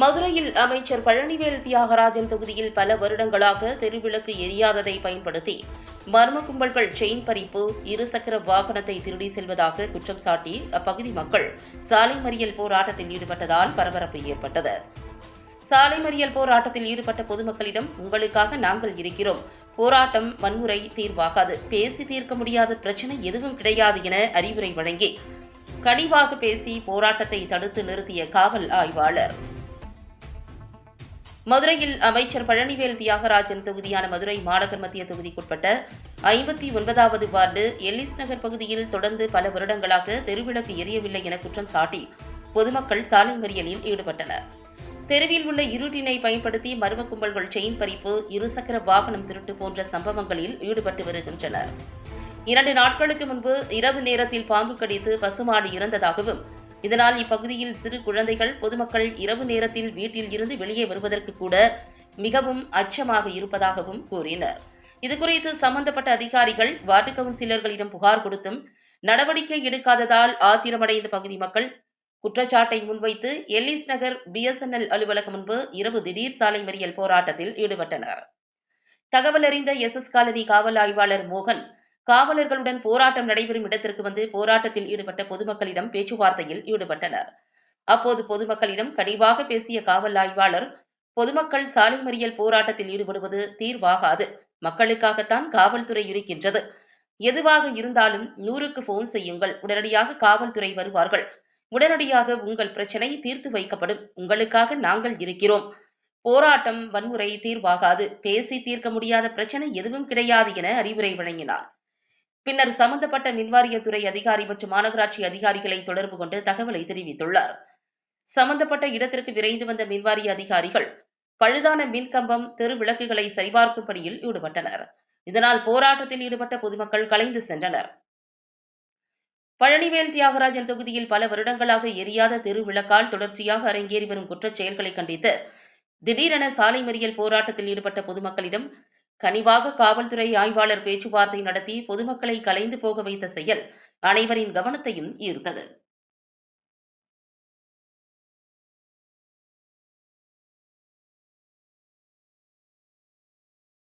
மதுரையில் அமைச்சர் பழனிவேல் தியாகராஜன் தொகுதியில் பல வருடங்களாக தெருவிளக்கு எரியாததை பயன்படுத்தி மர்ம கும்பல்கள் செயின் பறிப்பு இருசக்கர வாகனத்தை திருடி செல்வதாக குற்றம் சாட்டி அப்பகுதி மக்கள் சாலை மறியல் போராட்டத்தில் ஈடுபட்டதால் பரபரப்பு ஏற்பட்டது. சாலை மறியல் போராட்டத்தில் ஈடுபட்ட பொதுமக்களிடம் உங்களுக்காக நாங்கள் இருக்கிறோம். போராட்டம் வன்முறை தீர்வாகாது. பேசி தீர்க்க முடியாத பிரச்சனை எதுவும் கிடையாது என அறிவுரை வழங்கி கனிவாக பேசி போராட்டத்தை தடுத்து நிறுத்திய காவல் ஆய்வாளர். மதுரையில் அமைச்சர் பழனிவேல் தியாகராஜன் தொகுதியான மதுரை மாநகர் மத்திய தொகுதிக்குட்பட்ட ஐம்பத்தி ஒன்பதாவது வார்டு எல்லிஸ் நகர் பகுதியில் தொடர்ந்து பல வருடங்களாக தெருவிளக்கு எரியவில்லை என குற்றம் சாட்டி பொதுமக்கள் சாலை மறியலில் ஈடுபட்டனர். தெருவில் உள்ள இருட்டினை பயன்படுத்தி மர்ம கும்பல்கள் செயின் பறிப்பு இருசக்கர வாகனம் திருட்டு போன்ற சம்பவங்களில் ஈடுபட்டு வருகின்றனர். இரண்டு நாட்களுக்கு முன்பு இரவு நேரத்தில் பாம்பு கடித்து பசுமாடு இறந்ததாகவும் இதனால் இப்பகுதியில் சிறு குழந்தைகள் பொதுமக்கள் இரவு நேரத்தில் வீட்டில் இருந்து வெளியே வருவதற்கு கூட மிகவும் அச்சமாக இருப்பதாகவும் கூறினர். இதுகுறித்து சம்பந்தப்பட்ட அதிகாரிகள் வார்டு கவுன்சிலர்களிடம் புகார் கொடுத்தும் நடவடிக்கை எடுக்காததால் ஆத்திரமடைந்த பகுதி மக்கள் குற்றச்சாட்டை முன்வைத்து எல்லிஸ் நகர் பிஎஸ்என்எல் அலுவலகம் முன்பு இரவு திடீர் சாலை மறியல் போராட்டத்தில் ஈடுபட்டனர். தகவல் அறிந்த எஸ் எஸ் காலனி காவல் ஆய்வாளர் மோகன் காவலர்களுடன் போராட்டம் நடைபெறும் இடத்திற்கு வந்து போராட்டத்தில் ஈடுபட்ட பொதுமக்களிடம் பேச்சுவார்த்தையில் ஈடுபட்டனர். அப்போது பொதுமக்களிடம் கனிவாக பேசிய காவல் ஆய்வாளர் பொதுமக்கள் சாலை மறியல் போராட்டத்தில் ஈடுபடுவது தீர்வாகாது. மக்களுக்காகத்தான் காவல்துறை இருக்கின்றது. எதுவாக இருந்தாலும் நூறுக்கு போன் செய்யுங்கள். உடனடியாக காவல்துறை வருவார்கள். உடனடியாக உங்கள் பிரச்சனை தீர்த்து வைக்கப்படும். உங்களுக்காக நாங்கள் இருக்கிறோம். போராட்டம் வன்முறை தீர்வாகாது. பேசி தீர்க்க முடியாத பிரச்சனை எதுவும் கிடையாது என அறிவுரை வழங்கினார். பின்னர் சம்பந்தப்பட்ட மின்வாரியத்துறை அதிகாரி மற்றும் மாநகராட்சி அதிகாரிகளை தொடர்பு கொண்டு தகவலை தெரிவித்துள்ளார். சம்பந்தப்பட்ட இடத்திற்கு விரைந்து வந்த மின்வாரிய அதிகாரிகள் பழுதான மின்கம்பம் தெரு விளக்குகளை சரிபார்க்கும் பணியில் ஈடுபட்டனர். இதனால் போராட்டத்தில் ஈடுபட்ட பொதுமக்கள் கலைந்து சென்றனர். பழனிவேல் தியாகராஜன் தொகுதியில் பல வருடங்களாக எரியாத தெரு விளக்கால் தொடர்ச்சியாக அரங்கேறி வரும் குற்றச் செயல்களை கண்டித்து திடீரென சாலை மறியல் போராட்டத்தில் ஈடுபட்ட பொதுமக்களிடம் கனிவாக காவல்துறை ஆய்வாளர் பேச்சுவார்த்தை நடத்தி பொதுமக்களை கலைந்து போக வைத்த செயல் அனைவரின் கவனத்தையும் ஈர்த்தது.